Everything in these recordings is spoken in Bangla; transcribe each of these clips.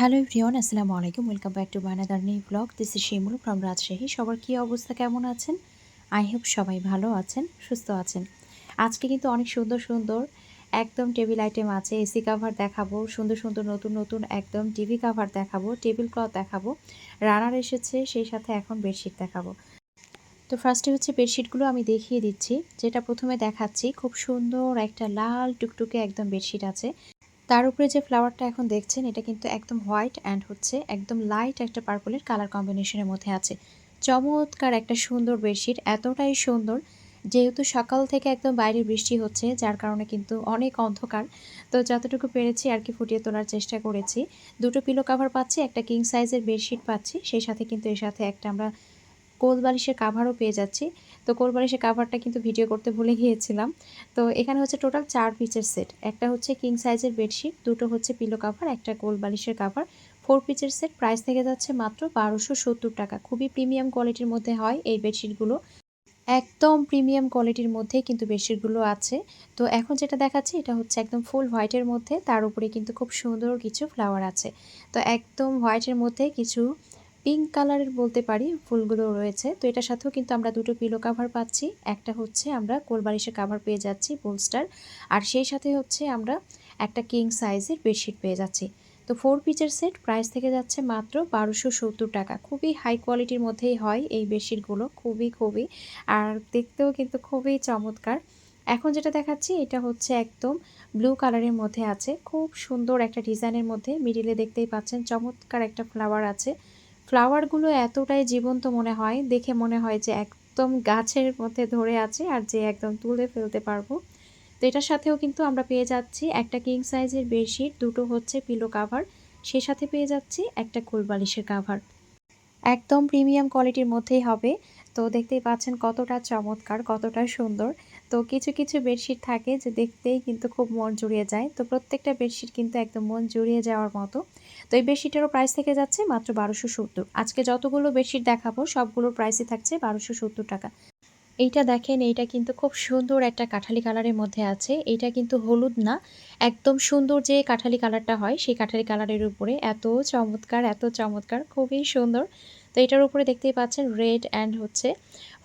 হ্যালো এভরিওয়ান, আসসালামু আলাইকুম। Welcome back to বানাদার new blog. This is Shimul from Rajshahi. সবার কী অবস্থা, কেমন আছেন? আই হোপ সবাই ভালো আছেন, সুস্থ আছেন। আজকে কিন্তু অনেক সুন্দর সুন্দর একদম টেবিল আইটেম আছে এসি কাভার দেখাবো, সুন্দর সুন্দর নতুন নতুন একদম টিভি কাভার দেখাবো টেবিল ক্লথ দেখাবো রানার এসেছে, সেই সাথে এখন বেডশিট দেখাবো। তো ফার্স্টে হচ্ছে বেডশিটগুলো আমি দেখিয়ে দিচ্ছি, যেটা প্রথমে দেখাচ্ছি। খুব সুন্দর একটা লাল টুকটুকে একদম বেডশিট আছে। তার উপরে যে ফ্লাওয়ারটা এখন দেখছেন, এটা কিন্তু একদম হোয়াইট অ্যান্ড হচ্ছে একদম লাইট একটা পার্পলের কালার কম্বিনেশনের মধ্যে আছে। চমৎকার একটা সুন্দর বেডশিট এতটাই সুন্দর। যেহেতু সকাল থেকে একদম বাইরে বৃষ্টি হচ্ছে, যার কারণে কিন্তু অনেক অন্ধকার। তো যতটুকু পেরেছি আর কি ফুটিয়ে তোলার চেষ্টা করেছি। দুটো পিলো কাভার পাচ্ছি, একটা কিং সাইজের বেডশিট পাচ্ছি। সেই সাথে কিন্তু এর সাথে একটা আমরা কোল বালিশের কাভারও পেয়ে যাচ্ছি। তো কোল বালিশের কাভারটা কিন্তু ভিডিও করতে ভুলে গিয়েছিলাম। তো এখানে হচ্ছে টোটাল চার পিচের সেট একটা হচ্ছে কিং সাইজের বেডশিট দুটো হচ্ছে পিলো কাভার একটা কোল বালিশের কাভার ফোর পিচের সেট প্রাইস থেকে যাচ্ছে মাত্র বারোশো সত্তর টাকা। খুবই প্রিমিয়াম কোয়ালিটির মধ্যে হয় এই বেডশিটগুলো একদম প্রিমিয়াম কোয়ালিটির মধ্যেই কিন্তু বেডশিটগুলো আছে। তো এখন যেটা দেখাচ্ছি, এটা হচ্ছে একদম ফুল হোয়াইটের মধ্যে। তার উপরে কিন্তু খুব সুন্দর কিছু ফ্লাওয়ার আছে। তো একদম হোয়াইটের মধ্যে কিছু পিঙ্ক কালারের বলতে পারি, ফুলগুলো রয়েছে। তো এটার সাথেও কিন্তু আমরা দুটো পিলো কাভার পাচ্ছি। একটা হচ্ছে আমরা কোলবালিশের কাভার পেয়ে যাচ্ছি বোলস্টার আর সেই সাথে হচ্ছে আমরা একটা কিং সাইজের বেডশিট পেয়ে যাচ্ছি। তো ফোর পিচের সেট প্রাইস থেকে যাচ্ছে মাত্র বারোশো সত্তর টাকা। খুবই হাই কোয়ালিটির মধ্যেই হয় এই বেডশিটগুলো খুবই খুবই। আর দেখতেও কিন্তু খুবই চমৎকার। এখন যেটা দেখাচ্ছি, এটা হচ্ছে একদম ব্লু কালারের মধ্যে আছে। খুব সুন্দর একটা ডিজাইনের মধ্যে মিডিলে দেখতেই পাচ্ছেন, চমৎকার একটা ফ্লাওয়ার আছে। ফ্লাওয়ারগুলো এতটাই জীবন্ত মনে হয়, দেখে মনে হয় যে একদম গাছের মধ্যে ধরে আছে আর যে একদম তুলে ফেলতে পারব। তো এটার সাথেও কিন্তু আমরা পেয়ে যাচ্ছি একটা কিং সাইজের বেডশিট দুটো হচ্ছে পিলো কাভার সে সাথে পেয়ে যাচ্ছি একটা কোলবালিশের কাভার একদম প্রিমিয়াম কোয়ালিটির মধ্যেই হবে। তো দেখতেই পাচ্ছেন কতটা চমৎকার, কতটা সুন্দর। তো কিছু কিছু বেডশিট থাকে যে দেখতেই কিন্তু খুব মন জুড়িয়ে যায়। তো প্রত্যেকটা বেডশিট কিন্তু একদম মন জুড়িয়ে যাওয়ার মতো। তো এই বেডশিটেরও প্রাইস থেকে যাচ্ছে মাত্র বারোশো সত্তর। আজকে যতগুলো বেডশিট দেখাবো, সবগুলোর প্রাইসই থাকছে বারোশো সত্তর টাকা। এইটা দেখেন, এইটা কিন্তু খুব সুন্দর একটা কাঠালি কালারের মধ্যে আছে। এইটা কিন্তু হলুদ না, একদম সুন্দর যে কাঠালি কালারটা হয়, সেই কাঠালি কালারের উপরে এত চমৎকার এত চমৎকার, খুবই সুন্দর। তো এটার উপরে দেখতেই পাচ্ছেন রেড অ্যান্ড হচ্ছে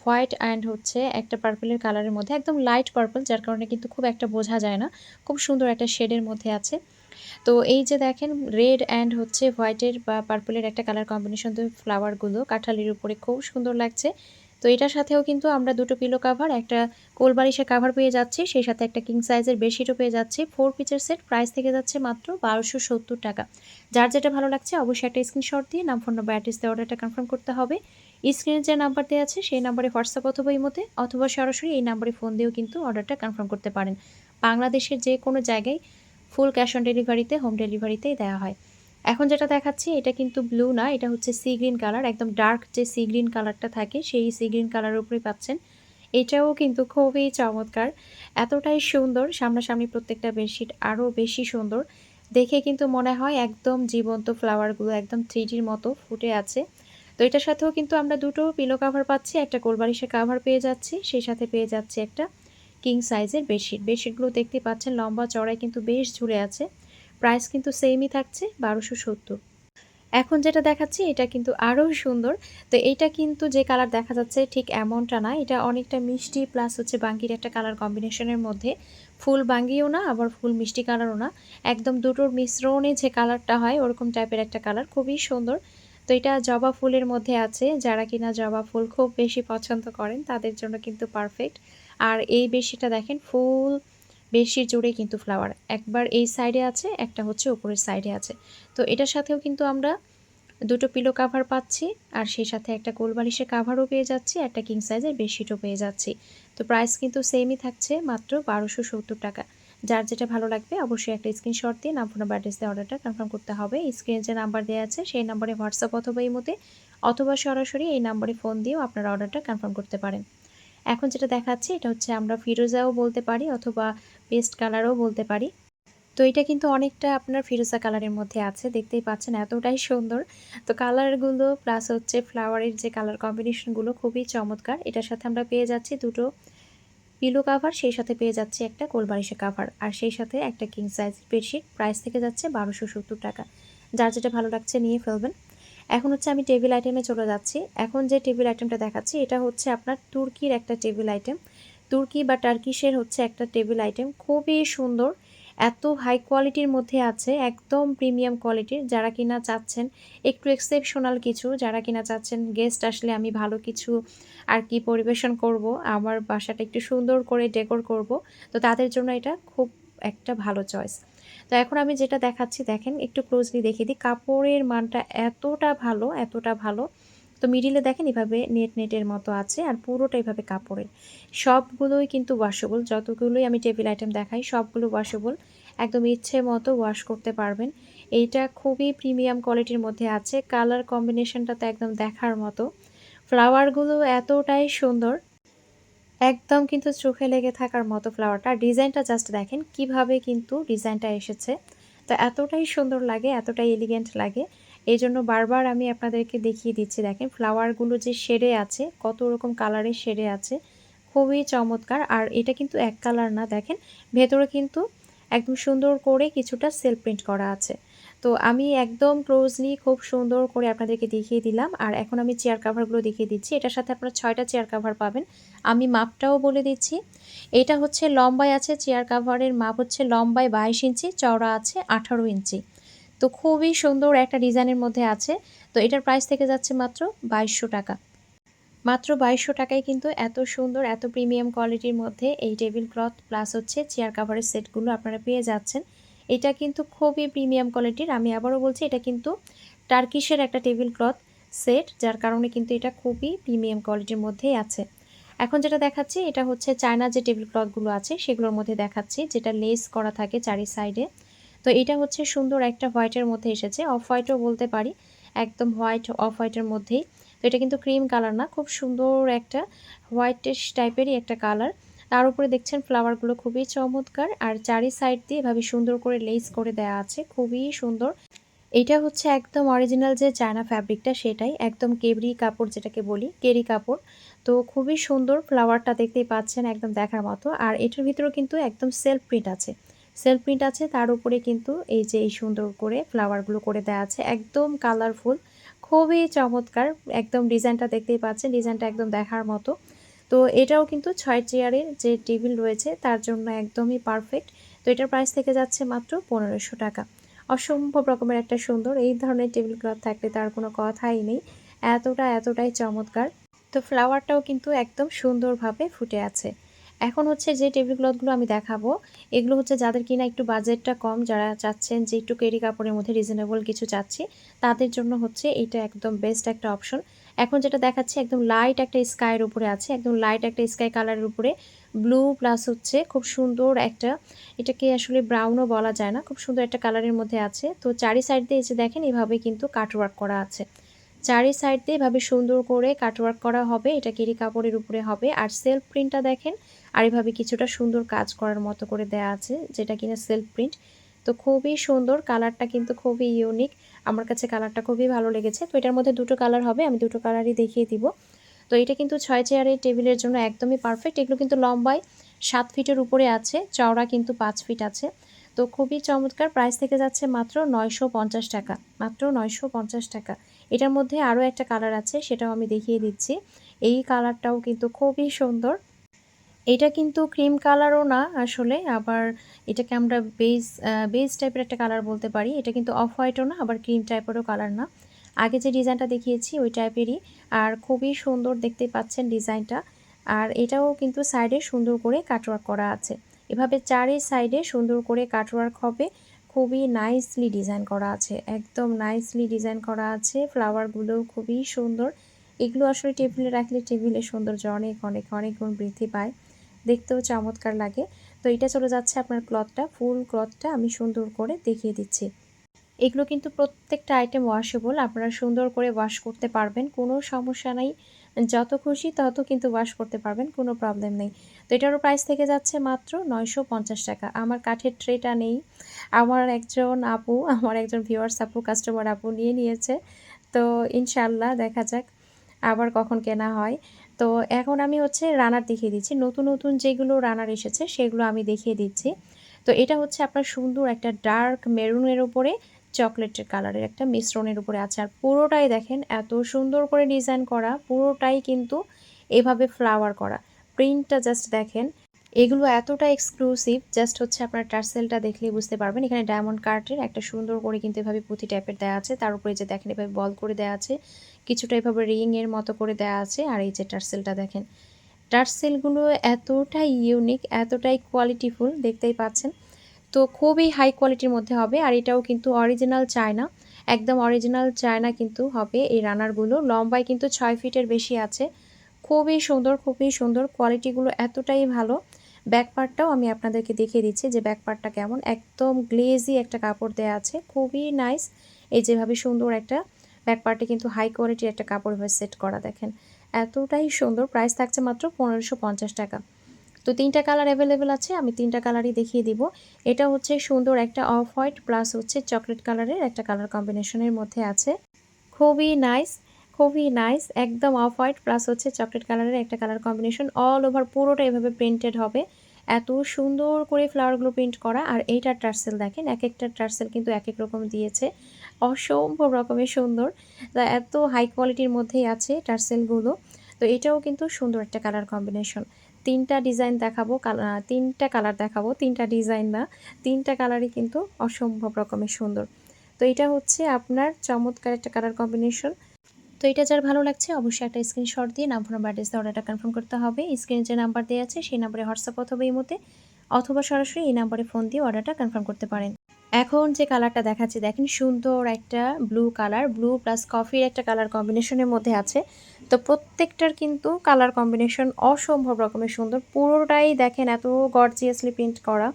হোয়াইট অ্যান্ড হচ্ছে একটা পার্পলের কালারের মধ্যে, একদম লাইট পার্পল, যার কারণে কিন্তু খুব একটা বোঝা যায় না। খুব সুন্দর একটা শেডের মধ্যে আছে। তো এই যে দেখেন, রেড অ্যান্ড হচ্ছে হোয়াইটের বা পার্পলের একটা কালার কম্বিনেশন তো ফ্লাওয়ারগুলো, কাঁঠালির উপরে খুব সুন্দর লাগছে। তো এটার সাথেও কিন্তু আমরা দুটো পিলো কাভার একটা কোলবালিশের কাভার পেয়ে যাচ্ছি, সেই সাথে একটা কিং সাইজের বেডশিটও পেয়ে যাচ্ছি। ফোর পিচের সেট প্রাইস থেকে যাচ্ছে মাত্র বারোশো সত্তর টাকা। যার যেটা ভালো লাগছে, অবশ্যই একটা স্ক্রিনশট দিয়ে নাম ফোন নম্বর অ্যাড্রেস দিয়ে অর্ডারটা কনফার্ম করতে হবে। স্ক্রিনে যে নাম্বার দেওয়া আছে, সেই নাম্বারে হোয়াটসঅ্যাপ অথবা ইমোতে, অথবা সরাসরি এই নাম্বারে ফোন দিয়েও কিন্তু অর্ডারটা কনফার্ম করতে পারেন। বাংলাদেশের যে কোনো জায়গায় ফুল ক্যাশ অন ডেলিভারিতে, হোম ডেলিভারিতেই দেওয়া হয়। এখন যেটা দেখাচ্ছি, এটা কিন্তু ব্লু না, এটা হচ্ছে সি গ্রিন কালার, একদম ডার্ক যে সি গ্রিন কালারটা থাকে, সেই সি গ্রিন কালারের উপরে পাচ্ছেন। এটাও কিন্তু খুবই চমৎকার, এতটাই সুন্দর, সামনাসামনি প্রত্যেকটা বেডশিট আরও বেশি সুন্দর। দেখে কিন্তু মনে হয় একদম জীবন্ত ফ্লাওয়ারগুলো, একদম থ্রিডির মতো ফুটে আছে। তো এটার সাথেও কিন্তু আমরা দুটো পিলো কাভার পাচ্ছি, একটা কোলবালিশের কাভার পেয়ে যাচ্ছি, সেই সাথে পেয়ে যাচ্ছি একটা কিং সাইজের বেডশিট বেডশিটগুলো দেখতে পাচ্ছেন, লম্বা চড়াই কিন্তু বেশ ঝুলে আছে প্রাইস কিন্তু সেমই থাকছে, বারোশো সত্তর। এখন যেটা দেখাচ্ছি, এটা কিন্তু আরও সুন্দর। তো এইটা কিন্তু যে কালার দেখা যাচ্ছে ঠিক এমনটা না, এটা অনেকটা মিষ্টি প্লাস হচ্ছে বাঙ্গির একটা কালার কম্বিনেশনের মধ্যে। ফুল বাঙ্গিও না, আবার ফুল মিষ্টি কালারও না। একদম দুটোর মিশ্রণে যে কালারটা হয়, ওরকম টাইপের একটা কালার খুবই সুন্দর। তো এটা জবা ফুলের মধ্যে আছে, যারা কিনা জবা ফুল খুব বেশি পছন্দ করেন, তাদের জন্য কিন্তু পারফেক্ট আর এই বেশিটা দেখেন, ফুল বেশি জুড়ে কিন্তু ফ্লাওয়ার একবার এই সাইডে আছে, একটা হচ্ছে উপরের সাইডে আছে। তো এটার সাথেও কিন্তু আমরা দুটো পিলো কাভার পাচ্ছি, আর সেই সাথে একটা কোলবালিশের কাভারও পেয়ে যাচ্ছি, একটা কিং সাইজের বেডশিটও পেয়ে যাচ্ছি। তো প্রাইস কিন্তু সেমই থাকছে মাত্র বারোশো সত্তর টাকা। যার যেটা ভালো লাগবে অবশ্যই একটা স্ক্রিনশট দিয়ে নাম ফোন অ্যাড্রেস দিয়ে অর্ডারটা কনফার্ম করতে হবে। স্ক্রিনে যে নাম্বার দেওয়া আছে, সেই নাম্বারে হোয়াটসঅ্যাপ অথবা এই মতে অথবা সরাসরি এই নাম্বারে ফোন দিয়েও আপনারা অর্ডারটা কনফার্ম করতে পারেন। এখন যেটা দেখাচ্ছি, এটা হচ্ছে আমরা ফিরোজাও বলতে পারি অথবা পেস্ট কালারও বলতে পারি। তো এটা কিন্তু অনেকটা আপনার ফিরোজা কালারের মধ্যে আছে, দেখতেই পাচ্ছেন এতটাই সুন্দর। তো কালারগুলো প্লাস হচ্ছে ফ্লাওয়ারের যে কালার কম্বিনেশনগুলো খুবই চমৎকার। এটার সাথে আমরা পেয়ে যাচ্ছি দুটো পিলো কাভার সেই সাথে পেয়ে যাচ্ছে একটা কোলবারিশের কাভার আর সেই সাথে একটা কিং সাইজ বেডশিট প্রাইস থেকে যাচ্ছে বারোশো সত্তর টাকা। যার যেটা ভালো লাগছে নিয়ে ফেলবেন। এখন হচ্ছে আমি টেবিল আইটেমে চলে যাচ্ছি। এখন যে টেবিল আইটেমটা দেখাচ্ছি, এটা হচ্ছে আপনার তুর্কির একটা টেবিল আইটেম তুর্কি বা টার্কিশের হচ্ছে একটা টেবিল আইটেম খুবই সুন্দর। এত হাই কোয়ালিটির মধ্যে আছে, একদম প্রিমিয়াম কোয়ালিটির যারা কিনা চাচ্ছেন একটু এক্সেপশনাল কিছু, যারা কিনা চাচ্ছেন গেস্ট আসলে আমি ভালো কিছু আর কি পরিবেশন করব, আমার বাসাটা একটু সুন্দর করে ডেকোর করব, তো তাদের জন্য এটা খুব একটা ভালো চয়েস তো এখন আমি যেটা দেখাচ্ছি, দেখেন একটু ক্লোজলি দেখিয়ে দিই, কাপড়ের মানটা এতটা ভালো এতটা ভালো তো মিডিলে দেখেন এভাবে নেট নেটের মতো আছে আর পুরোটা এভাবে কাপড়ের। সবগুলোই কিন্তু ওয়াশেবল যতগুলোই আমি টেবিল আইটেম দেখাই, সবগুলো ওয়াশেবল একদম ইচ্ছে মতো ওয়াশ করতে পারবেন। এইটা খুবই প্রিমিয়াম কোয়ালিটির মধ্যে আছে। কালার কম্বিনেশনটা তো একদম দেখার মতো। ফ্লাওয়ারগুলো এতটাই সুন্দর, একদম কিন্তু চোখে লেগে থাকার মতো ফ্লাওয়ারটা ডিজাইনটা জাস্ট দেখেন কীভাবে কিন্তু ডিজাইনটা এসেছে। তো এতটাই সুন্দর লাগে, এতটাই এলিগেন্ট লাগে। এই জন্য বারবার আমি আপনাদেরকে দেখিয়ে দিচ্ছি, দেখেন ফ্লাওয়ারগুলো যে শেডে আছে, কত রকম কালারের শেডে আছে, খুবই চমৎকার। আর এটা কিন্তু এক কালার না, দেখেন ভেতরে কিন্তু একদম সুন্দর করে কিছুটা সেল প্রিন্ট করা আছে। তো আমি একদম ক্লোজলি খুব সুন্দর করে আপনাদেরকে দেখিয়ে দিলাম। আর এখন আমি চেয়ার কাভারগুলো দেখিয়ে দিচ্ছি। এটার সাথে আপনারা ছয়টা চেয়ার কাভার পাবেন। আমি মাপটাও বলে দিচ্ছি। এটা হচ্ছে লম্বায় আছে চেয়ার কাভারের মাপ হচ্ছে লম্বায় বাইশ ইঞ্চি, চওড়া আছে আঠারো ইঞ্চি। তো খুবই সুন্দর একটা ডিজাইনের মধ্যে আছে। তো এটার প্রাইস থেকে যাচ্ছে মাত্র বাইশশো টাকা। মাত্র বাইশশো টাকায় কিন্তু এত সুন্দর, এত প্রিমিয়াম কোয়ালিটির মধ্যে এই টেবিল ক্লথ প্লাস হচ্ছে চেয়ার কাভারের সেটগুলো আপনারা পেয়ে যাচ্ছেন। এটা কিন্তু খুবই প্রিমিয়াম কোয়ালিটির আমি আবারও বলছি, এটা কিন্তু টার্কিশের একটা টেবিল ক্লথ সেট যার কারণে কিন্তু এটা খুবই প্রিমিয়াম কোয়ালিটির মধ্যেই আছে। এখন যেটা দেখাচ্ছি, এটা হচ্ছে চায়না যে টেবিল ক্লথগুলো আছে, সেগুলোর মধ্যে দেখাচ্ছি, যেটা লেস করা থাকে চারি সাইডে তো এটা হচ্ছে সুন্দর একটা হোয়াইটের মধ্যে এসেছে। অফ হোয়াইটও বলতে পারি। একদম হোয়াইট অফ হোয়াইটের মধ্যেই। তো এটা কিন্তু ক্রিম কালার না, খুব সুন্দর একটা হোয়াইটিশ টাইপেরই একটা কালার। তার উপরে দেখছেন ফ্লাওয়ারগুলো খুবই চমৎকার। আর চারি সাইড দিয়ে এভাবে সুন্দর করে লেস করে দেওয়া আছে, খুবই সুন্দর। এটা হচ্ছে একদম অরিজিনাল যে চায়না ফ্যাব্রিকটা, সেটাই। একদম কেবরি কাপড় যেটাকে বলি, কেরি কাপড়। তো খুবই সুন্দর ফ্লাওয়ারটা দেখতেই পাচ্ছেন, একদম দেখার মতো। আর এটার ভিতরেও কিন্তু একদম সেলফ প্রিন্ট আছে। সেলফ প্রিন্ট আছে, তার উপরে কিন্তু এই যে এই সুন্দর করে ফ্লাওয়ারগুলো করে দেওয়া আছে, একদম কালারফুল খুবই চমৎকার, একদম ডিজাইনটা দেখতেই পাচ্ছেন, ডিজাইনটা একদম দেখার মতো। তো এটাও কিন্তু ছয় চেয়ারের যে টেবিল রয়েছে, তার জন্য একদমই পারফেক্ট তো এটার প্রাইস থেকে যাচ্ছে মাত্র পনেরোশো টাকা। অসম্ভব রকমের একটা সুন্দর, এই ধরনের টেবিল ক্লথ থাকলে তার কোনো কথাই নেই। এতটা, এতটাই চমৎকার। তো ফ্লাওয়ারটাও কিন্তু একদম সুন্দরভাবে ফুটে আছে। এখন হচ্ছে যে টেবিল ক্লথগুলো আমি দেখাবো, এগুলো হচ্ছে যাদের কিনা একটু বাজেটটা কম, যারা চাচ্ছেন যে একটু কেরি কাপড়ের মধ্যে রিজনেবল কিছু চাচ্ছি, তাদের জন্য হচ্ছে এটা একদম বেস্ট একটা অপশন এখন যেটা দেখাচ্ছি, একদম লাইট একটা স্কাইয়ের উপরে আছে, একদম লাইট একটা স্কাই কালারের উপরে ব্লু প্লাস হচ্ছে খুব সুন্দর একটা, এটাকে আসলে ব্রাউনও বলা যায় না, খুব সুন্দর একটা কালারের মধ্যে আছে। তো চারি সাইড দিয়ে এসে দেখেন, এভাবে কিন্তু কাটওয়ার্ক করা আছে। চারি সাইড দিয়ে এভাবে সুন্দর করে কাটওয়ার্ক করা হবে, এটা কেরি কাপড়ের উপরে হবে। আর সেলফ প্রিন্টটা দেখেন আর এভাবে কিছুটা সুন্দর কাজ করার মতো করে দেয়া আছে, যেটা কিনা সেলফ প্রিন্ট তো খুবই সুন্দর কালারটা কিন্তু খুবই ইউনিক আমার কাছে কালারটা খুবই ভালো লেগেছে। তো এটার মধ্যে দুটো কালার হবে, আমি দুটো কালারই দেখিয়ে দিব। তো এটা কিন্তু ছয় চেয়ারের টেবিলের জন্য একদমই পারফেক্ট এগুলো কিন্তু লম্বায় সাত ফিটের উপরে আছে, চওড়া কিন্তু পাঁচ ফিট আছে। তো খুবই চমৎকার প্রাইস থেকে যাচ্ছে মাত্র নয়শো পঞ্চাশ টাকা, মাত্র নয়শো পঞ্চাশ টাকা। এটার মধ্যে আরও একটা কালার আছে, সেটাও আমি দেখিয়ে দিচ্ছি। এই কালারটাও কিন্তু খুবই সুন্দর। এটা কিন্তু ক্রিম কালারও না আসলে, আবার এটাকে আমরা বেজ বেজ টাইপের একটা কালার বলতে পারি। এটা কিন্তু অফ হোয়াইটও না, আবার ক্রিম টাইপেরও কালার না। আগে যে ডিজাইনটা দেখিয়েছি, ওই টাইপেরই আর খুবই সুন্দর দেখতে পাচ্ছেন ডিজাইনটা আর এটাও কিন্তু সাইডে সুন্দর করে কাটওয়ার্ক করা আছে। এভাবে চারি সাইডে সুন্দর করে কাটওয়ার্ক হবে। খুবই নাইসলি ডিজাইন করা আছে। একদম নাইসলি ডিজাইন করা আছে। ফ্লাওয়ারগুলো খুবই সুন্দর। এগুলো আসলে টেবিলে রাখলে টেবিলের সৌন্দর্য অনেক অনেক অনেক গুণ বৃদ্ধি পায়। দেখতেও চমৎকার লাগে। তো এটা চলে যাচ্ছে আপনার ক্লথটা ফুল ক্লথটা আমি সুন্দর করে দেখিয়ে দিচ্ছি। এগুলো কিন্তু প্রত্যেকটা আইটেম ওয়াশেবল আপনারা সুন্দর করে ওয়াশ করতে পারবেন, কোনো সমস্যা নাই। যত খুশি তত কিন্তু ওয়াশ করতে পারবেন, কোনো প্রবলেম নেই। তো এটারও প্রাইস থেকে যাচ্ছে মাত্র নয়শো পঞ্চাশ টাকা। আমার কাঠের ট্রেটা নেই। আমার একজন আপু, আমার একজন ভিউয়ার্স আপু কাস্টমার আপু নিয়ে নিয়েছে। তো ইনশাল্লাহ দেখা যাক আবার কখন কেনা হয়। তো এখন আমি হচ্ছে রানার দেখিয়ে দিচ্ছি। নতুন নতুন যেগুলো রানার এসেছে সেগুলো আমি দেখিয়ে দিচ্ছি। তো এটা হচ্ছে আপনার সুন্দর একটা ডার্ক মেরুনের উপরে চকলেটের কালারের একটা মিশ্রণের উপরে আছে। আর পুরোটাই দেখেন এত সুন্দর করে ডিজাইন করা, পুরোটাই কিন্তু এভাবে ফ্লাওয়ার করা। প্রিন্টটা জাস্ট দেখেন, এগুলো এতটা এক্সক্লুসিভ, জাস্ট হচ্ছে আপনার টার্সেলটা দেখলে বুঝতে পারবেন। এখানে ডায়মন্ড কার্টের একটা সুন্দর করে কিন্তু এভাবে পুঁথি টাইপের দেওয়া আছে। তার উপরে যে দেখেন এভাবে বল করে দেওয়া আছে। কিছুটা এভাবে রিংয়ের মতো করে দেওয়া আছে। আর এই যে টার্সেলটা দেখেন, টার্সেলগুলো এতটাই ইউনিক এতটাই কোয়ালিটিফুল দেখতেই পাচ্ছেন। তো খুবই হাই কোয়ালিটির মধ্যে হবে। আর এটাও কিন্তু অরিজিনাল চায়না, একদম অরিজিনাল চায়না কিন্তু হবে এই রানারগুলো। লম্বায় কিন্তু ছয় ফিটের বেশি আছে। খুবই সুন্দর খুবই সুন্দর। কোয়ালিটিগুলো এতটাই ভালো। ব্যাক পার্টটাও আমি আপনাদেরকে দেখিয়ে দিচ্ছি যে ব্যাক পার্টটা কেমন। একদম গ্লেজি একটা কাপড় দেওয়া আছে। খুবই নাইস এই যেভাবে সুন্দর একটা ব্যাক পার্টে কিন্তু হাই কোয়ালিটির একটা কাপড় এভাবে সেট করা দেখেন। এতটাই সুন্দর প্রাইস থাকছে মাত্র পনেরোশো পঞ্চাশ টাকা। তো তিনটা কালার অ্যাভেলেবেল আছে, আমি তিনটা কালারই দেখিয়ে দিব। এটা হচ্ছে সুন্দর একটা অফ হোয়াইট প্লাস হচ্ছে চকলেট কালারের একটা কালার কম্বিনেশনের মধ্যে আছে। খুবই নাইস খুবই নাইস একদম অফ হোয়াইট প্লাস হচ্ছে চকলেট কালারের একটা কালার কম্বিনেশন অল ওভার পুরোটা এভাবে প্রিন্টেড হবে। এত সুন্দর করে ফ্লাওয়ারগুলো প্রিন্ট করা আর এইটার টার্সেল দেখেন এক একটা টার্সেল কিন্তু এক এক রকম দিয়েছে। অসম্ভব রকমের সুন্দর। এত হাই কোয়ালিটির মধ্যেই আছে টার্সেলগুলো তো এটাও কিন্তু সুন্দর একটা কালার কম্বিনেশন তিনটা ডিজাইন দেখাবো তিনটা কালার দেখাবো, তিনটা ডিজাইন না, তিনটা কালারই কিন্তু অসম্ভব রকমের সুন্দর। তো এটা হচ্ছে আপনার চমৎকার একটা কালার কম্বিনেশন তো এটা যার ভালো লাগছে, অবশ্যই একটা স্ক্রিনশট দিয়ে নাম ফোন নাম্বার দিয়ে অর্ডারটা কনফার্ম করতে হবে। স্ক্রিনে যে নাম্বার দেওয়া আছে, সেই নাম্বারে হোয়াটসঅ্যাপ অথবা এই অথবা সরাসরি এই নাম্বারে ফোন দিয়ে অর্ডারটা কনফার্ম করতে পারেন। এখন যে কালারটা দেখাচ্ছি, দেখেন সুন্দর একটা ব্লু কালার ব্লু প্লাস কফির একটা কালার কম্বিনেশনের মধ্যে আছে। তো প্রত্যেকটার কিন্তু কালার কম্বিনেশন অসম্ভব রকমের সুন্দর। পুরোটাই দেখেন এত গর্জিয়াসলি প্রিন্ট করা।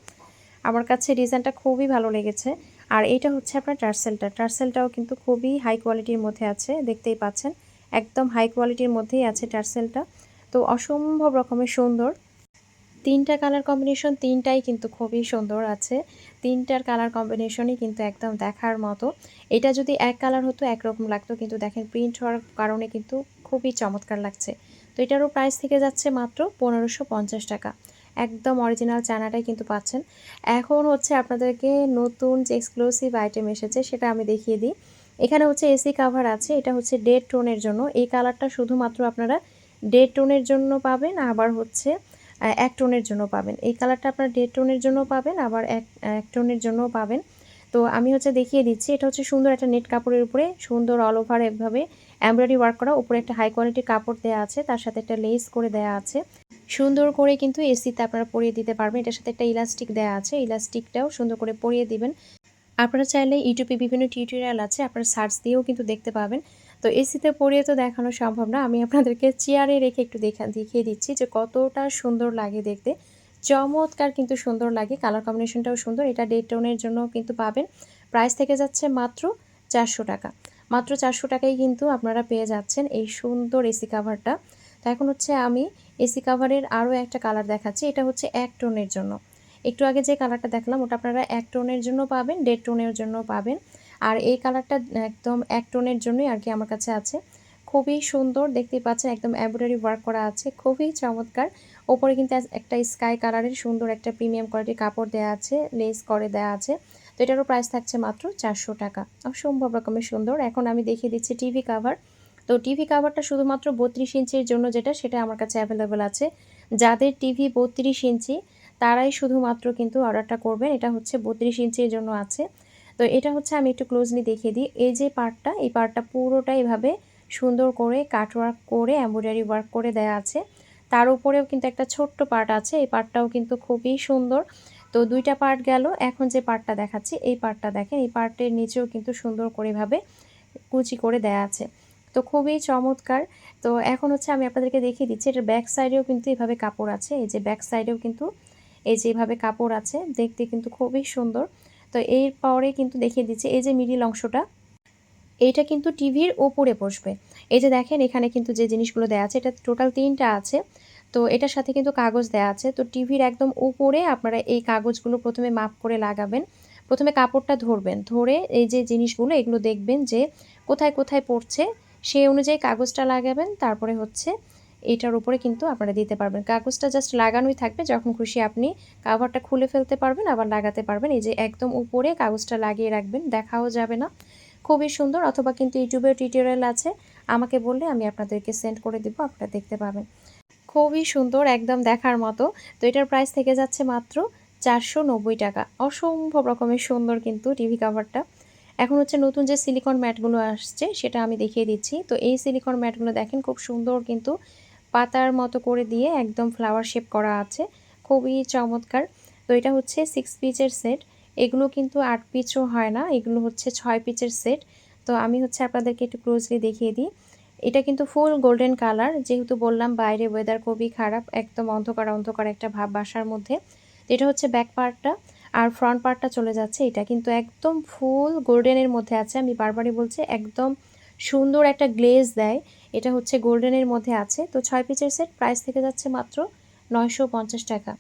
আমার কাছে ডিজাইনটা খুবই ভালো লেগেছে। আর এটা হচ্ছে আপনার টার্সেলটা। টার্সেলটাও কিন্তু খুবই হাই কোয়ালিটির মধ্যে আছে, দেখতেই পাচ্ছেন। একদম হাই কোয়ালিটির মধ্যেই আছে টার্সেলটা। তো অসম্ভব রকমের সুন্দর। তিনটা কালার কম্বিনেশন তিনটাই কিন্তু খুবই সুন্দর আছে। তিনটার কালার কম্বিনেশনই কিন্তু একদম দেখার মতো। এটা যদি এক কালার হতো, একরকম লাগতো, কিন্তু দেখেন প্রিন্ট হওয়ার কারণে কিন্তু খুবই চমৎকার লাগছে। তো এটারও প্রাইস থেকে যাচ্ছে মাত্র পনেরোশো টাকা। একদম অরিজিনাল চানাটাই কিন্তু পাচ্ছেন। এখন হচ্ছে আপনাদেরকে নতুন যে এক্সক্লুসিভ আইটেম এসেছে সেটা আমি দেখিয়ে দিই। এখানে হচ্ছে এসি কাভার আছে, এটা হচ্ছে ডেড টোনের জন্য। এই কালারটা শুধুমাত্র আপনারা ডেড টোনের জন্য পাবেন, আবার হচ্ছে এক টোনের জন্য পাবেন। এই কালারটা আপনার ডেড টোনের জন্য পাবেন, আবার এক এক টোনের জন্য পাবেন। তো আমি হচ্ছে দেখিয়ে দিচ্ছি, এটা হচ্ছে সুন্দর একটা নেট কাপড়ের উপরে, সুন্দর অল ওভার এভাবে এমব্রয়ডারি ওয়ার্ক করা। উপরে একটা হাই কোয়ালিটির কাপড় দেওয়া আছে, তার সাথে একটা লেস করে দেওয়া আছে। সুন্দর করে কিন্তু এসিতে আপনারা পরিয়ে দিতে পারবেন। এটার সাথে একটা ইলাস্টিক দেওয়া আছে। ইলাস্টিকটাও সুন্দর করে পরিয়ে দিবেন। আপনারা চাইলে ইউটিউবে বিভিন্ন টিউটোরিয়াল আছে, আপনারা সার্চ দিয়েও কিন্তু দেখতে পাবেন। তো এসিতে পরিয়ে তো দেখানো সম্ভব না। আমি আপনাদেরকে চেয়ারে রেখে একটু দেখা, দেখিয়ে দিচ্ছি যে কতটা সুন্দর লাগে দেখতে। চমৎকার কিন্তু সুন্দর লাগে। কালার কম্বিনেশনটাও সুন্দর। এটা ডেড টোনের জন্য কিন্তু পাবেন। প্রাইস থেকে যাচ্ছে মাত্র চারশো টাকা। মাত্র চারশো টাকায় কিন্তু আপনারা পেয়ে যাচ্ছেন এই সুন্দর এসি কাভারটা। তো এখন হচ্ছে আমি এসি কাভারের আরও একটা কালার দেখাচ্ছি, এটা হচ্ছে এক টোনের জন্য। একটু আগে যে কালারটা দেখলাম, ওটা আপনারা এক টোনের জন্য পাবেন, দেড় টোনের জন্য পাবেন। আর এই কালারটা একদম এক টোনের জন্যই আর কি আমার কাছে আছে। খুবই সুন্দর, দেখতেই পাচ্ছেন একদম এমব্রয়ডারি ওয়ার্ক করা আছে, খুবই চমৎকার। ওপরে কিন্তু একটা স্কাই কালারের সুন্দর একটা প্রিমিয়াম কোয়ালিটির কাপড় দেওয়া আছে, লেস করে দেওয়া আছে। তো এটারও প্রাইস থাকছে মাত্র চারশো টাকা। অসম্ভব রকমের সুন্দর। এখন আমি দেখিয়ে দিচ্ছি টিভি কাভার। তো টিভি কাভারটা শুধুমাত্র বত্রিশ ইঞ্চির জন্য যেটা, সেটা আমার কাছে অ্যাভেলেবেল আছে। যাদের টিভি বত্রিশ ইঞ্চি, তারাই শুধুমাত্র কিন্তু অর্ডারটা করবেন। এটা হচ্ছে বত্রিশ ইঞ্চির জন্য আছে। তো এটা হচ্ছে আমি একটু ক্লোজলি দেখিয়ে দিই। এই যে পার্টটা, এই পার্টটা পুরোটা এভাবে সুন্দর করে কাটওয়ার্ক করে এম্ব্রয়ডারি ওয়ার্ক করে দেয়া আছে। তার উপরেও কিন্তু একটা ছোট্ট পার্ট আছে। এই পার্টটাও কিন্তু খুবই সুন্দর। তো দুইটা পার্ট গেল। এখন যে পার্টটা দেখাচ্ছি, এই পার্টটা দেখেন, এই পার্টের নিচেও কিন্তু সুন্দর করে এভাবে কুচি করে দেয়া আছে। তো খুবই চমৎকার। তো এখন হচ্ছে আমি আপনাদেরকে দেখিয়ে দিচ্ছি, এটার ব্যাক সাইডেও কিন্তু এভাবে কাপড় আছে, এই যে ব্যাক সাইডেও কিন্তু এই যে এভাবে কাপড় আছে, দেখতে কিন্তু খুবই সুন্দর। তো এর পরে কিন্তু দেখিয়ে দিচ্ছি, এই যে মিডিল অংশটা, এইটা কিন্তু টিভির ওপরে বসবে। এই যে দেখেন, এখানে কিন্তু যে জিনিসগুলো দেওয়া আছে, এটা টোটাল তিনটা আছে। তো এটার সাথে কিন্তু কাগজ দেওয়া আছে, তো টিভির একদম উপরে আপনারা এই কাগজগুলো প্রথমে মাপ করে লাগাবেন। প্রথমে কাপড়টা ধরবেন, ধরে এই যে জিনিসগুলো, এগুলো দেখবেন যে কোথায় কোথায় পড়ছে সেই অনুযায়ী কাগজটা লাগাবেন, তারপরে হচ্ছে এটার উপরে কিন্তু আপনারা দিতে পারবেন। কাগজটা জাস্ট লাগানোই থাকবে, যখন খুশি আপনি কাভারটা খুলে ফেলতে পারবেন, আবার লাগাতে পারবেন। এই যে একদম উপরে কাগজটা লাগিয়ে রাখবেন, দেখাও যাবে না। খুবই সুন্দর, অথবা কিন্তু ইউটিউবের টিউটোরিয়াল আছে, আমাকে বললে আমি আপনাদেরকে সেন্ড করে দিব, আপনারা দেখতে পাবেন। খুবই সুন্দর, একদম দেখার মতো। তো এটার প্রাইস থেকে যাচ্ছে মাত্র চারশো নব্বই টাকা। অসম্ভব রকমের সুন্দর কিন্তু টিভি কাভারটা এখন হচ্ছে নতুন যে সিলিকন ম্যাটগুলো আসছে, সেটা আমি দেখিয়ে দিচ্ছি। তো এই সিলিকন ম্যাটগুলো দেখেন, খুব সুন্দর কিন্তু পাতার মতো করে দিয়ে একদম ফ্লাওয়ার শেপ করা আছে। খুবই চমৎকার। তো এটা হচ্ছে সিক্স পিচের সেট এগুলো কিন্তু আট পিচও হয় না, এগুলো হচ্ছে ছয় পিচের সেট তো আমি হচ্ছে আপনাদেরকে একটু ক্লোজলি দেখিয়ে দিই। এটা কিন্তু ফুল গোল্ডেন কালার যেহেতু বললাম বাইরে ওয়েদার খুবই খারাপ, একদম অন্ধকার অন্ধকার একটা ভাব বাসার মধ্যে। এটা হচ্ছে ব্যাক পার্টটা আর ফ্রন্ট পার্টটা চলে যাচ্ছে, এটা কিন্তু একদম ফুল গোল্ডেনের মধ্যে আছে। আমি বারবারই বলছি, একদম সুন্দর একটা গ্লেজ দেয়। এটা হচ্ছে গোল্ডেনের মধ্যে আছে। তো ছয় পিচের সেট প্রাইস থেকে যাচ্ছে মাত্র নয়শো পঞ্চাশ টাকা।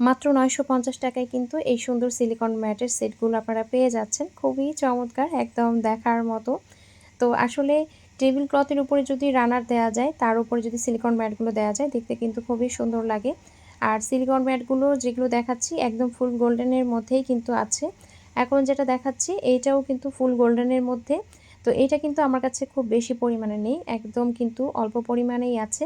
মাত্র নয়শো পঞ্চাশ টাকায় কিন্তু এই সুন্দর সিলিকন ম্যাটের সেটগুলো আপনারা পেয়ে যাচ্ছেন। খুবই চমৎকার, একদম দেখার মতো। তো আসলে টেবিল ক্লথের উপরে যদি রানার দেওয়া যায়, তার উপরে যদি সিলিকন ম্যাটগুলো দেওয়া যায়, দেখতে কিন্তু খুবই সুন্দর লাগে। আর সিলিকন ম্যাটগুলো যেগুলো দেখাচ্ছি একদম ফুল গোল্ডেনের মধ্যেই কিন্তু আছে। এখন যেটা দেখাচ্ছি, এইটাও কিন্তু ফুল গোল্ডেনের মধ্যে। তো এটা কিন্তু আমার কাছে খুব বেশি পরিমাণে নেই, একদম কিন্তু অল্প পরিমাণেই আছে।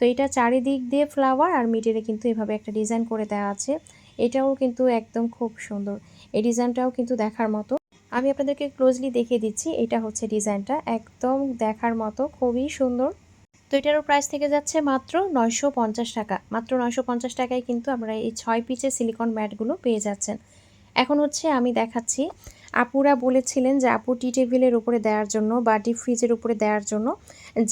তো এটা চারিদিক দিয়ে ফ্লাওয়ার আর মিডিলে কিন্তু এভাবে একটা ডিজাইন করে দেওয়া আছে। এটাও কিন্তু একদম খুব সুন্দর। এই ডিজাইনটাও কিন্তু দেখার মতো। আমি আপনাদেরকে ক্লোজলি দেখিয়ে দিচ্ছি, এটা হচ্ছে ডিজাইনটা একদম দেখার মতো, খুবই সুন্দর। তো এটারও প্রাইস থেকে যাচ্ছে মাত্র নয়শো পঞ্চাশ টাকা। মাত্র নয়শো পঞ্চাশ টাকায় কিন্তু আমরা এই ছয় পিচের সিলিকন ম্যাটগুলো পেয়ে যাচ্ছেন। এখন হচ্ছে আমি দেখাচ্ছি। আপুরা বলেছিলেন যে আপু টি টেবিলের উপরে দেওয়ার জন্য বা ডিপ ফ্রিজের উপরে দেওয়ার জন্য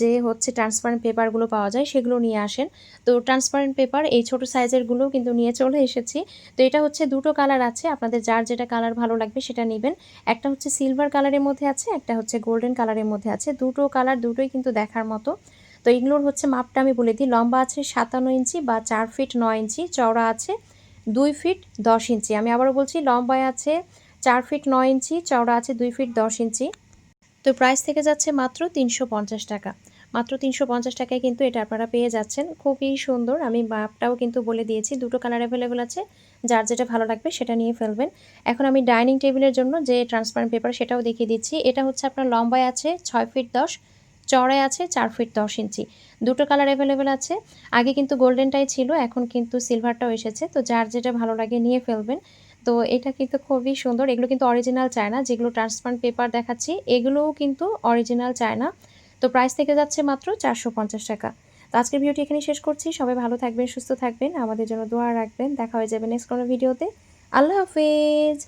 যে হচ্ছে ট্রান্সপারেন্ট পেপারগুলো পাওয়া যায় সেগুলো নিয়ে আসেন। তো ট্রান্সপারেন্ট পেপার এই ছোট সাইজেরগুলো কিন্তু নিয়ে চলে এসেছি। তো এটা হচ্ছে দুটো কালার আছে। আপনাদের যার যেটা কালার ভালো লাগবে সেটা নেবেন। একটা হচ্ছে সিলভার কালারের মধ্যে আছে, একটা হচ্ছে গোল্ডেন কালারের মধ্যে আছে। দুটো কালার দুটোই কিন্তু দেখার মতো। তো এগুলোর হচ্ছে মাপটা আমি বলে দিই। লম্বা আছে সাতান্ন ইঞ্চি বা চার ফিট নয় ইঞ্চি, চওড়া আছে দুই ফিট দশ ইঞ্চি। আমি আবারও বলছি, লম্বায় আছে চার ফিট নয় ইঞ্চি, চওড়া আছে দুই ফিট দশ ইঞ্চি। তো প্রাইস থেকে যাচ্ছে মাত্র তিনশো পঞ্চাশ টাকা। মাত্র তিনশো পঞ্চাশ টাকায় কিন্তু এটা আপনারা পেয়ে যাচ্ছেন। খুবই সুন্দর। আমি মাপটাও কিন্তু বলে দিয়েছি। দুটো কালার অ্যাভেলেবেল আছে। যার যেটা ভালো লাগবে সেটা নিয়ে ফেলবেন। এখন আমি ডাইনিং টেবিলের জন্য যে ট্রান্সপারেন্ট পেপার সেটাও দেখিয়ে দিচ্ছি। এটা হচ্ছে আপনার লম্বায় আছে ছয় ফিট দশ চড়াই আছে চার ফিট দশ ইঞ্চি। দুটো কালার অ্যাভেলেবেল আছে। আগে কিন্তু গোল্ডেনটাই ছিল, এখন কিন্তু সিলভারটাও এসেছে। তো যার যেটা ভালো লাগে নিয়ে ফেলবেন। তো এটা কিন্তু খুবই সুন্দর। এগুলো কিন্তু অরিজিনাল চায় না যেগুলো ট্রান্সপারেন্ট পেপার দেখাচ্ছি, এগুলোও কিন্তু অরিজিনাল চায় না তো প্রাইস থেকে যাচ্ছে মাত্র চারশো পঞ্চাশ টাকা। তো আজকের ভিডিওটি এখানে শেষ করছি। সবাই ভালো থাকবেন, সুস্থ থাকবেন। আমাদের জন্য দোয়া রাখবেন। দেখা হয়ে যাবে নেক্সট কোনো ভিডিওতে। আল্লাহ হাফেজ।